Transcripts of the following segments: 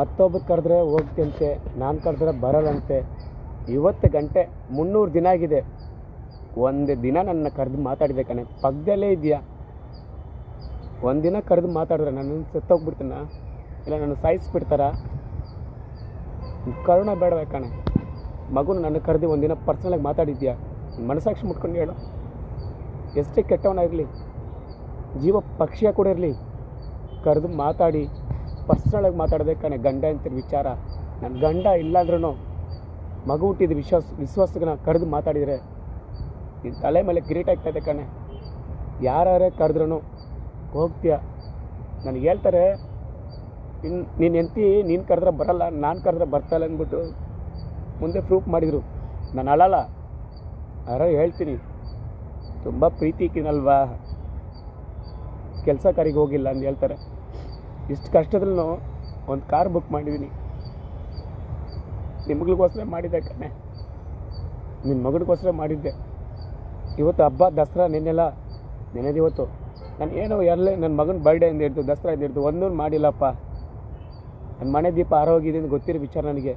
ಮತ್ತೊಬ್ಬರು ಕರೆದ್ರೆ ಹೋಗ್ತಂತೆ ನಾನು ಕರೆದ್ರೆ ಬರಲ್ಲಂತೆ. ಇವತ್ತು ಗಂಟೆ ಮುನ್ನೂರು ದಿನ ಆಗಿದೆ. ಒಂದು ದಿನ ನನ್ನ ಕರೆದು ಮಾತಾಡಿದೆ ಕಣೆ. ಪಕ್ಕದಲ್ಲೇ ಇದೆಯಾ ಒಂದಿನ ಕರೆದು ಮಾತಾಡಿದ್ರೆ ನಾನು ಸತ್ತೋಗ್ಬಿಡ್ತೀನ ಇಲ್ಲ ನಾನು ಸಾಯಿಸ್ಬಿಡ್ತಾರ? ಕರುಣ ಬೇಡವೇ ಕಣೆ. ಮಗುನ ನನ್ನ ಕರೆದು ಒಂದಿನ ಪರ್ಸನಲಾಗಿ ಮಾತಾಡಿದ್ಯಾ ಮನಸಾಕ್ಷಿ ಮುಟ್ಕೊಂಡು ಹೇಳು. ಎಷ್ಟೇ ಕೆಟ್ಟವನಾಗಿರಲಿ, ಜೀವ ಪಕ್ಷಿಯ ಕೂಡ ಇರಲಿ, ಕರೆದು ಮಾತಾಡಿ. ಪರ್ಸ್ನಲಾಗಿ ಮಾತಾಡಿದೆ ಕಣೆ, ಗಂಡ ಅಂತಿರೋ ವಿಚಾರ. ನನ್ನ ಗಂಡ ಇಲ್ಲಾಂದ್ರೂ ಮಗು ಹುಟ್ಟಿದ ವಿಶ್ವಾಸ ವಿಶ್ವಾಸನ ಕರೆದು ಮಾತಾಡಿದರೆ ನಿನ್ನ ತಲೆ ಮೇಲೆ ಕಿರೀಟ ಆಗ್ತಾಯಿದೆ ಕಣೆ. ಯಾರ್ಯಾರೇ ಕರೆದ್ರೂ ಹೋಗ್ತೀಯ. ನನಗೆ ಹೇಳ್ತಾರೆ ಇನ್ನು ನೀನು ಎಂತಿ ನೀನು ಕರೆದ್ರೆ ಬರಲ್ಲ, ನಾನು ಕರೆದ್ರೆ ಬರ್ತಾಯಿಲ್ಲ ಅಂದ್ಬಿಟ್ಟು ಮುಂದೆ ಪ್ರೂಫ್ ಮಾಡಿದರು. ನಾನು ಅಳಲ್ಲ. ಯಾರೋ ಹೇಳ್ತೀನಿ. ತುಂಬ ಪ್ರೀತಿ ಕಿನಲ್ವಾ. ಕೆಲಸ ಕರಿಗೆ ಹೋಗಿಲ್ಲ ಅಂತ ಹೇಳ್ತಾರೆ. ಇಷ್ಟು ಕಷ್ಟದಲ್ಲೂ ಒಂದು ಕಾರ್ ಬುಕ್ ಮಾಡಿದ್ದೀನಿ ನಿಮ್ಗಳಿಗೋಸ್ಕರ ಮಾಡಿದ್ದೆ ಕಣೆ. ನಿನ್ನ ಮಗನಿಗೋಸ್ಕರ ಮಾಡಿದ್ದೆ. ಇವತ್ತು ಹಬ್ಬ, ದಸರಾ ನಿನ್ನೆಲ್ಲ ನೆನೆದು ಇವತ್ತು. ನಾನು ಏನೋ ಎಲ್ಲೇ ನನ್ನ ಮಗನ ಬರ್ಡೇ ಅಂತ ಹಿಡ್ದು, ದಸರಾ ಅಂತ ಹಿಡ್ದು ಒಂದೂ ಮಾಡಿಲ್ಲಪ್ಪ. ನನ್ನ ಮನೆ ದೀಪ ಆರೋಗಿದೆ ಅಂತ ಗೊತ್ತಿರೋ ವಿಚಾರ ನನಗೆ.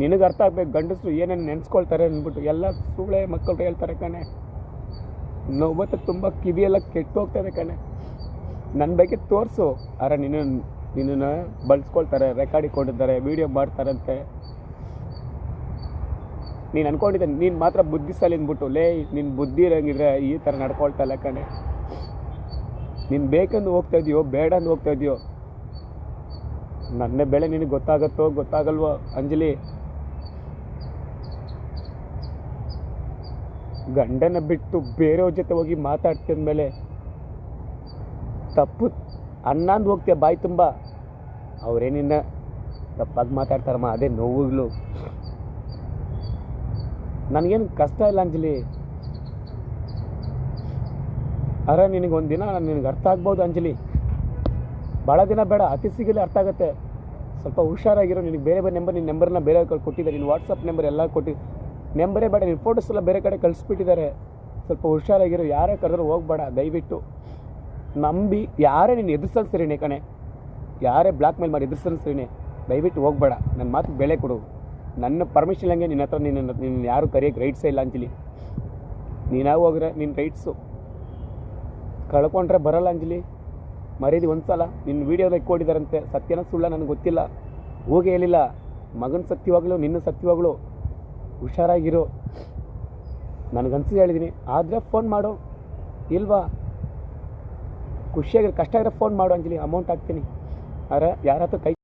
ನಿನಗೆ ಅರ್ಥ ಆಗ್ಬೇಕು, ಗಂಡಸರು ಏನೇನು ನೆನೆಸ್ಕೊಳ್ತಾರೆ ಅಂದ್ಬಿಟ್ಟು ಎಲ್ಲ ಸುಳ್ಳೆ ಮಕ್ಕಳು ಹೇಳ್ತಾರೆ ಕಣೆ. ನೋವತ್ತು ತುಂಬ ಕಿವಿಯೆಲ್ಲ ಕೆಟ್ಟು ಹೋಗ್ತದೆ ಕಣೆ. ನನ್ನ ಬಗ್ಗೆ ತೋರಿಸು. ಅರೆ, ನಿನ್ನ, ನಿನ್ನನ್ನು ಬಳಸ್ಕೊಳ್ತಾರೆ ರೆಕಾರ್ಡಿಂಗ್ ಕೊಟ್ಟಿದ್ದಾರೆ ವೀಡಿಯೋ ಮಾಡ್ತಾರಂತೆ ನೀನು ಅನ್ಕೊಂಡಿದ್ದೆ ನೀನು ಮಾತ್ರ ಬುದ್ಧಿಸಾಲಿ ಅಂದ್ಬಿಟ್ಟು ಲೇ ನಿನ್ನ ಬುದ್ಧಿ ಇರಂಗಿದ್ರೆ ಈ ಥರ ನಡ್ಕೊಳ್ತಾ ಇಲ್ಲ ಕಣೆ. ನೀನು ಬೇಕಂದು ಹೋಗ್ತಾ ಇದೆಯೋ ಬೇಡ ಅಂದು ಹೋಗ್ತಾ ಇದೆಯೋ? ನನ್ನ ಬೆಳೆ ನಿನಗೆ ಗೊತ್ತಾಗತ್ತೋ, ಗೊತ್ತಾಗಲ್ವೋ, ಅಂಜಲಿ? ಗಂಡನ ಬಿಟ್ಟು ಬೇರೆಯವ್ರ ಜೊತೆ ಹೋಗಿ ಮಾತಾಡ್ತಿದ ಮೇಲೆ ತಪ್ಪು. ಅಣ್ಣಂದು ಹೋಗ್ತೀಯ ಬಾಯಿ ತುಂಬ. ಅವ್ರೇನಿನ್ನ ತಪ್ಪಾಗಿ ಮಾತಾಡ್ತಾರಮ್ಮ, ಅದೇ ನೋವುಗಳು ನನಗೇನು ಕಷ್ಟ ಇಲ್ಲ ಅಂಜಲಿ. ಅರೆ ನಿನಗೆ ಒಂದು ದಿನ ನಿನಗೆ ಅರ್ಥ ಆಗ್ಬೋದು ಅಂಜಲಿ. ಭಾಳ ದಿನ ಬೇಡ, ಅತಿ ಸಿಗಲಿ ಅರ್ಥ ಆಗುತ್ತೆ. ಸ್ವಲ್ಪ ಹುಷಾರಾಗಿರೋ, ನಿನಗೆ ಬೇರೆ ಬೇರೆ ನಂಬರ್ ನಿನ್ನ ನಂಬರ್ನ ಬೇರೆ ಕಡೆ ಕೊಟ್ಟಿದ್ದಾರೆ. ನಿನ್ನ ವಾಟ್ಸಪ್ ನಂಬರ್ ಎಲ್ಲ ಕೊಟ್ಟು. ನಂಬರೇ ಬೇಡ ನಿನ್ನ ಫೋಟೋಸ್ ಎಲ್ಲ ಬೇರೆ ಕಡೆ ಕಳಿಸ್ಬಿಟ್ಟಿದ್ದಾರೆ. ಸ್ವಲ್ಪ ಹುಷಾರಾಗಿರೋ, ಯಾರೇ ಕರೆದ್ರೂ ಹೋಗ್ಬೇಡ, ದಯವಿಟ್ಟು. ನಂಬಿ ಯಾರೇ ನೀನು ಎದುರಿಸಲ್ ಸರಿನೇ ಕಣೆ. ಯಾರೇ ಬ್ಲ್ಯಾಕ್ ಮೇಲ್ ಮಾಡಿ ಎದುರಿಸಲ್ ದಯವಿಟ್ಟು ಹೋಗ್ಬೇಡ. ನನ್ನ ಮಾತು ಬೆಳೆ ಕೊಡು. ನನ್ನ ಪರ್ಮಿಷನ್ ಹಂಗೆ ನಿನ್ನ ಹತ್ರ ನಿನ್ನ ನಿನ್ನ ಯಾರು ಕರೆಯೋಕ್ಕೆ ರೈಟ್ಸೇ ಇಲ್ಲ ಅಂಜಲಿ. ನೀನಾಗ ಹೋಗ್ರೆ? ನಿನ್ನ ರೈಟ್ಸು ಕಳ್ಕೊಂಡ್ರೆ ಬರಲ್ಲ ಅಂಜಲಿ. ಮರೀದಿ ಒಂದು ಸಲ ನಿನ್ನ ವೀಡಿಯೋದಾಗ ಕೊಟ್ಟಿದ್ದಾರಂತೆ ಸತ್ಯನ ಸುಳ್ಳ ನನಗೆ ಗೊತ್ತಿಲ್ಲ. ಹೋಗಿ ಹೇಳಿಲ್ಲ. ಮಗನ ಸತ್ಯವಾಗಲು, ನಿನ್ನ ಸತ್ಯವಾಗಲು. ಹುಷಾರಾಗಿರು. ನನಗನ್ಸಿದ್ದು ಹೇಳಿದ್ದೀನಿ ಆದರೆ ಫೋನ್ ಮಾಡು. ಇಲ್ವಾ? ಖುಷಿಯಾಗಿ ಕಷ್ಟ ಇರೋ ಫೋನ್ ಮಾಡು ಅಂಜಲಿ ಅಮೌಂಟ್ ಹಾಕ್ತೀನಿ. ಆದರೆ ಯಾರ ಕೈ